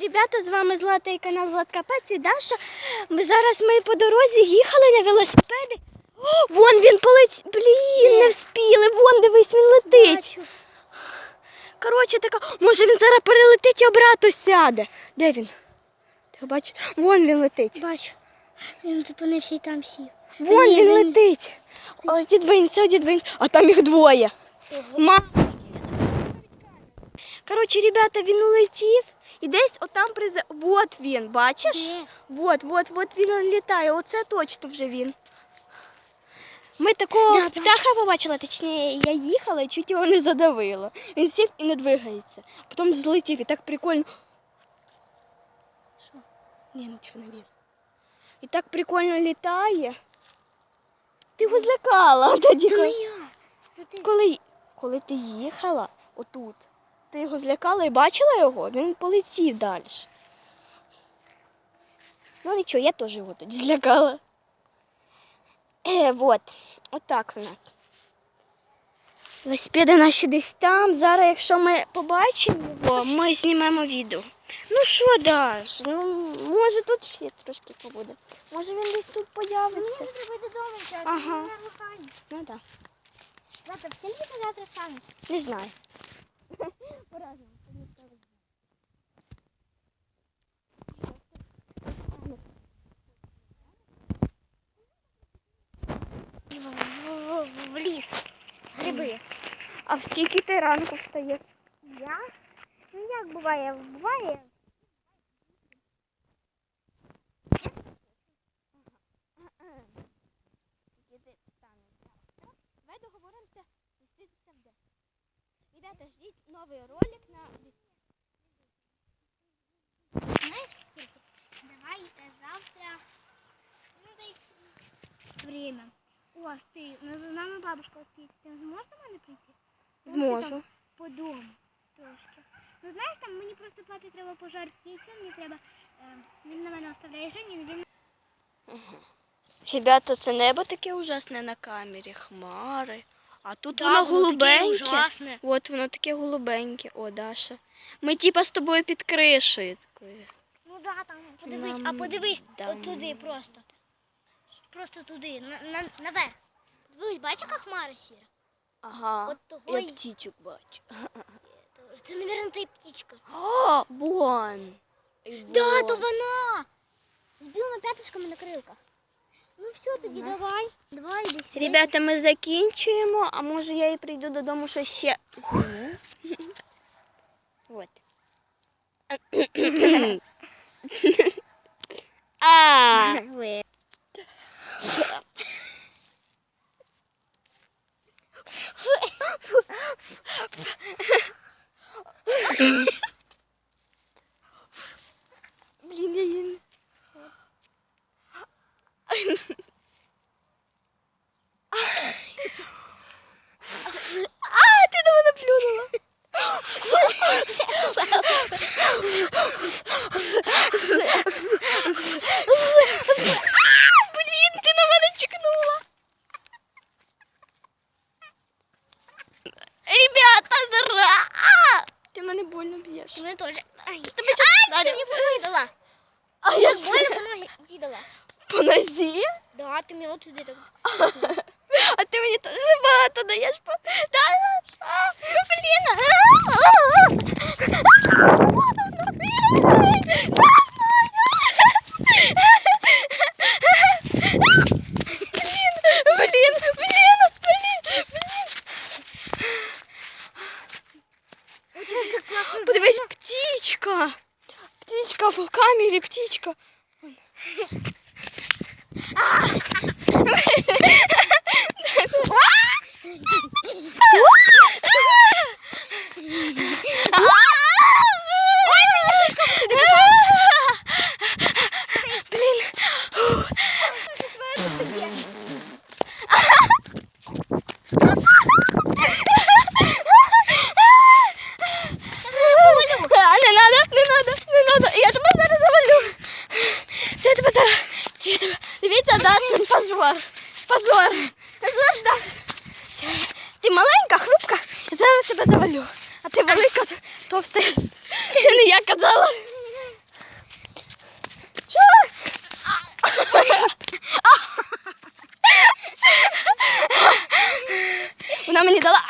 Ребята, з вами Злата і канал Златка Пець і Даша. Ми зараз ми по дорозі їхали на велосипеді. О, вон він полетів. Блін, не вспіли. Вон, дивись, він летить. Коротше, така, може він зараз перелетить і обратно сяде. Де він? Ти бачиш? Вон він летить. Бачу. Він зупинився і там сів. Вон він летить. О, дідвинься, дідвинься. А там їх двоє. Ма. Коротше, ребята, він улетів. І десь отам призе. Вот він, бачиш? Де? Вот, вот, вот він літає. Оце точно вже він. Ми такого Да, птаха побачили, точніше, я їхала і чуть його не задавила. Він сів і не двигається. Потім злетів і так прикольно. Що? Ні, нічого не вірю. І так прикольно літає. Ти його злякала тоді. Коли- коли, коли ти їхала отут, ти його злякала і бачила його, він полетів далі. Ну нічого, я теж його тоді злякала. Е, вот, отак у нас. Велосипеди наші десь там. Зараз, якщо ми побачимо його, ми знімемо відео. Ну що, Даш, ну може тут ще трошки побуде. Може він десь тут появиться. Мені треба додому. Ага. Ага. Ну так, Завтра, скільки ти завтра станеш? не знаю. В, в, в, в ліс. Гриби. А в скільки ти ранку встаєш? Я? Ну як буває? Буває. Давай договоримося зустрітися в 10. Ребята, ждіть новий ролик на Знаєш, скільки? Давай е, завтра. Ну, десь время. О, ти, ну, за нами бабушка стоїть. Ти зможеш до мене прийти? Зможу. По дому трошки. Ну знаєш, там мені просто папі треба пожарити яйця, мені треба. Е, він на мене оставляє Жені, він Ребята, це небо таке ужасне на камері, хмари. А тут Да, воно таке голубеньке. От воно таке голубеньке. О, Даша. Ми типа з тобою під кришею такою. Ну да, там подивись, а подивись дам. от туди просто. Просто туди, на, на, наверх. Дивись, бачиш, яка хмара сіра? Ага. От того Я й- птічок бачу. Це, мабуть, та й птічка. О, вон. Да, то вона. З білими п'яточками на крилках. Ну все, тоді Ага. давай. Давай, іди сюди. Ребята, ми закінчуємо, а може я і прийду додому, що ще зніму. От. А, по нозі? Да, ти мені от туди так. А ти мені теж багато даєш по. Да, а, блін. Блін, блін, блін, блін. Подивись, птічка. Птічка в камері, птічка. Блін. позор, позор. Позор, Даша. Ти маленька, хрупка, я зараз тебе завалю. А ти велика, товста. Це не я казала. Що? Вона мені дала.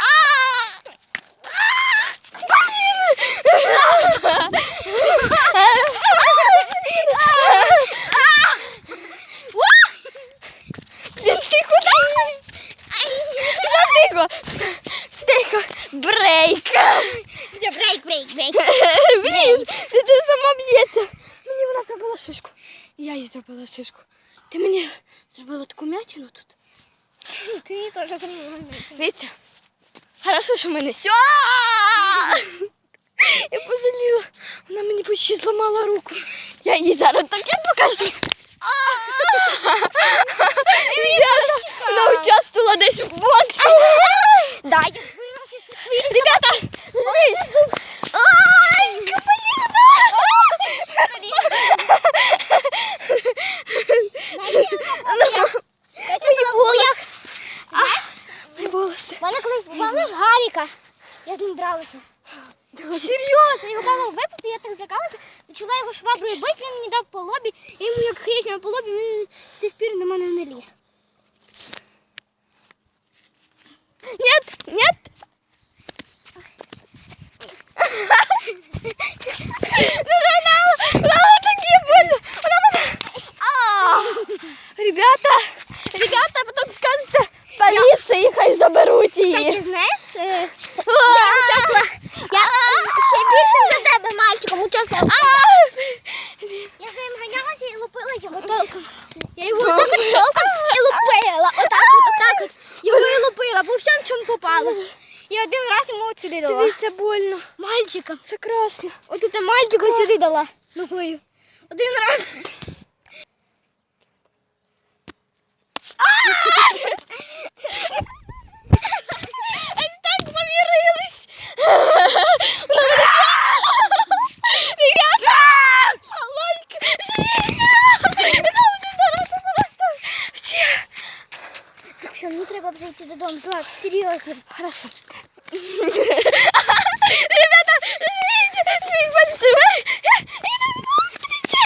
Тихо, брейк. Брейк, брейк, брейк. Блін, ти, ти сама б'ється. Мені вона зробила шишку. Я їй зробила шишку. Ти мені зробила таку м'ятину тут. Ти мені теж зробила м'ятину. Вітя, хорошо, що мене сьо. Я пожаліла. Вона мені почти зламала руку. Я їй зараз таке покажу. Вона участвувала десь в Мене колись пам'ятаєш Гаріка. Я з ним дралася. Серйозно, його мама випустила, я так злякалася, почала його шваброю бити, він мені дав по лобі, я йому як хрещення по лобі, він з тих пір на мене не ліз. Нет, нет. Нажала, вона таке больно. Вона мене. А! Ребята, ребята, потім скажете, поліції хай заберуть її. Кстати, знаєш, е, я участвувала, я ще більше за тебе мальчиком участвувала. Я з ним ганялася і лупила його толком. Я його отак от толком і лупила. Отак от, отак от. Його і лупила, по всьому чому попало. І один раз йому от сюди дала. Дивіться, больно. Мальчиком. Це красно. От це мальчика сюди дала. Ногою. Один раз. Они так помирились. Ребята! Лайк! Так що, мені треба вже йти додому. Злат, серйозно. Хорошо.